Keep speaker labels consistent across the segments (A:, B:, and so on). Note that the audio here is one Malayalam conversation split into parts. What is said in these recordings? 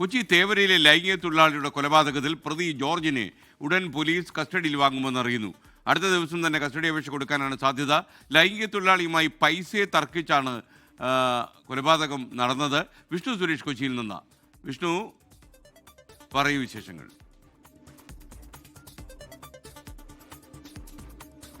A: കൊച്ചി തേവരയിലെ ലൈംഗിക തൊഴിലാളിയുടെ കൊലപാതകത്തിൽ പ്രതി ജോർജിനെ ഉടൻ പോലീസ് കസ്റ്റഡിയിൽ വാങ്ങുമെന്ന് അറിയുന്നു. അടുത്ത ദിവസം തന്നെ കസ്റ്റഡി അപേക്ഷ കൊടുക്കാനാണ് സാധ്യത. ലൈംഗിക തൊഴിലാളിയുമായി പൈസയെ തർക്കിച്ചാണ് കൊലപാതകം നടന്നത്. വിഷ്ണു സുരേഷ് കൊച്ചിയിൽ നിന്ന്. വിഷ്ണു പറയൂ വിശേഷങ്ങൾ.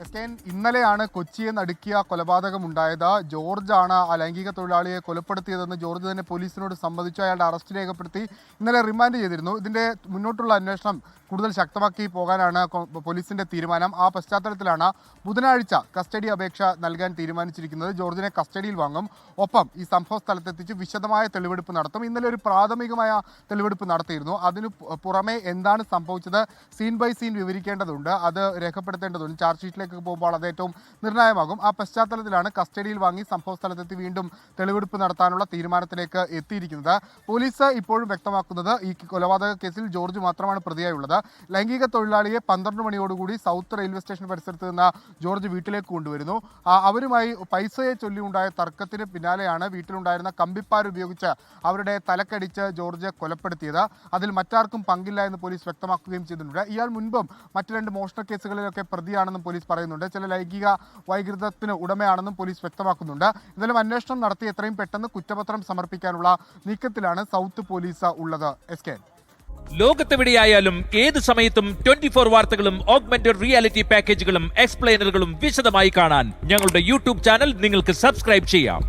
B: എസ് കെ എൻ, ഇന്നലെയാണ് കൊച്ചിയെ നടുക്കിയ കൊലപാതകം ഉണ്ടായത് ജോർജാണ് ആ ലൈംഗിക തൊഴിലാളിയെ കൊലപ്പെടുത്തിയതെന്ന് ജോർജ് തന്നെ പോലീസിനോട് സമ്മതിച്ചു. അയാളുടെ അറസ്റ്റ് രേഖപ്പെടുത്തി ഇന്നലെ റിമാൻഡ് ചെയ്തിരുന്നു. ഇതിന്റെ മുന്നോട്ടുള്ള അന്വേഷണം കൂടുതൽ ശക്തമാക്കി പോകാനാണ് പോലീസിന്റെ തീരുമാനം. ആ പശ്ചാത്തലത്തിലാണ് ബുധനാഴ്ച കസ്റ്റഡി അപേക്ഷ നൽകാൻ തീരുമാനിച്ചിരിക്കുന്നത്. ജോർജിനെ കസ്റ്റഡിയിൽ വാങ്ങും. ഒപ്പം ഈ സംഭവ സ്ഥലത്തെത്തിച്ച് വിശദമായ തെളിവെടുപ്പ് നടത്തും. ഇന്നലെ ഒരു പ്രാഥമികമായ തെളിവെടുപ്പ് നടത്തിയിരുന്നു. അതിനു പുറമെ എന്താണ് സംഭവിച്ചത്? സീൻ ബൈ സീൻ വിവരിക്കേണ്ടതുണ്ട്. അത് രേഖപ്പെടുത്തേണ്ടതുണ്ട്. ചാർജ് ഷീറ്റിലേക്ക് പോകുമ്പോൾ അത് ഏറ്റവും നിർണായകമാകും. ആ പശ്ചാത്തലത്തിലാണ് കസ്റ്റഡിയിൽ വാങ്ങി സംഭവ സ്ഥലത്തെത്തി വീണ്ടും തെളിവെടുപ്പ് നടത്താനുള്ള തീരുമാനത്തിലേക്ക് എത്തിയിരിക്കുന്നത്. പോലീസ് ഇപ്പോഴും വ്യക്തമാക്കുന്നത് ഈ കൊലപാതക കേസിൽ ജോർജ് മാത്രമാണ് പ്രതിയായുള്ളത്. ലൈംഗിക തൊഴിലാളിയെ പന്ത്രണ്ട് മണിയോടുകൂടി സൗത്ത് റെയിൽവേ സ്റ്റേഷൻ പരിസരത്ത് നിന്ന് ജോർജ് വീട്ടിലേക്ക് കൊണ്ടുവരുന്നു. അവരുമായി പൈസയെ ചൊല്ലിയുണ്ടായ തർക്കത്തിന് പിന്നാലെയാണ് വീട്ടിലുണ്ടായിരുന്ന കമ്പിപ്പാർ ഉപയോഗിച്ച് അവരുടെ തലക്കടിച്ച് ജോർജ് കൊലപ്പെടുത്തിയത്. അതിൽ മറ്റാർക്കും പങ്കില്ല എന്ന് പോലീസ് വ്യക്തമാക്കുകയും ചെയ്തിട്ടുണ്ട്. ഇയാൾ മുൻപും മറ്റു രണ്ട് മോഷണ കേസുകളിലൊക്കെ പ്രതിയാണെന്നും പോലീസ് പറയുന്നുണ്ട്. ചില ലൈംഗിക വൈകൃതത്തിന് ഉടമയാണെന്നും പോലീസ് വ്യക്തമാക്കുന്നുണ്ട്. എന്നാലും അന്വേഷണം നടത്തി എത്രയും പെട്ടെന്ന് കുറ്റപത്രം സമർപ്പിക്കാനുള്ള നീക്കത്തിലാണ് സൗത്ത് പോലീസ് ഉള്ളത്. എസ് കെ
C: ലോകത്തെവിടെയായാലും ഏത് സമയത്തും ട്വന്റി ഫോർ വാർത്തകളും ഓഗ്മെന്റഡ് റിയാലിറ്റി പാക്കേജുകളും എക്സ്പ്ലെയിനറുകളും വിശദമായി കാണാൻ ഞങ്ങളുടെ യൂട്യൂബ് ചാനൽ നിങ്ങൾക്ക് സബ്സ്ക്രൈബ് ചെയ്യാം.